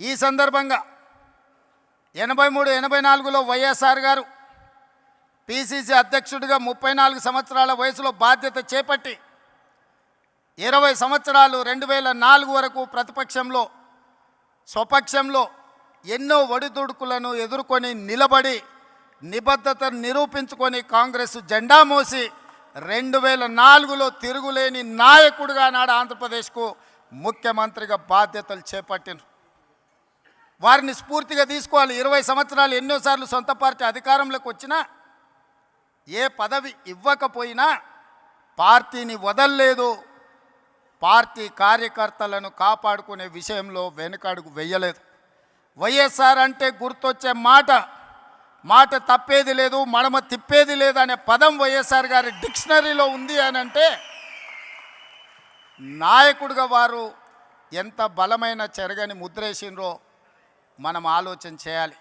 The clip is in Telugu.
ఈ సందర్భంగా ఎనభై మూడు ఎనభై నాలుగులో వైఎస్ఆర్ గారు పిసిసి అధ్యక్షుడిగా ముప్పై నాలుగు సంవత్సరాల వయసులో బాధ్యత చేపట్టి ఇరవై సంవత్సరాలు రెండు వేల నాలుగు వరకు ప్రతిపక్షంలో స్వపక్షంలో ఎన్నో ఒడిదుడుకులను ఎదుర్కొని నిలబడి నిబద్ధతను నిరూపించుకొని కాంగ్రెస్ జెండా మోసి రెండు వేల నాలుగులో తిరుగులేని నాయకుడిగా నాడు ఆంధ్రప్రదేశ్కు ముఖ్యమంత్రిగా బాధ్యతలు చేపట్టిన వారిని స్ఫూర్తిగా తీసుకోవాలి. ఇరవై సంవత్సరాలు ఎన్నోసార్లు సొంత పార్టీ అధికారంలోకి వచ్చినా ఏ పదవి ఇవ్వకపోయినా పార్టీని వదల్లేదు. పార్టీ కార్యకర్తలను కాపాడుకునే విషయంలో వెనుకడుగు వెయ్యలేదు వైఎస్ఆర్ అంటే గుర్తొచ్చే మాట మాట తప్పేది లేదు మడమ తిప్పేది లేదు అనే పదం వైఎస్ఆర్ గారి డిక్షనరీలో ఉంది అని అంటే నాయకుడిగా వారు ఎంత బలమైన చెరగని ముద్రేసిండ్రో మనం ఆలోచన చేయాలి.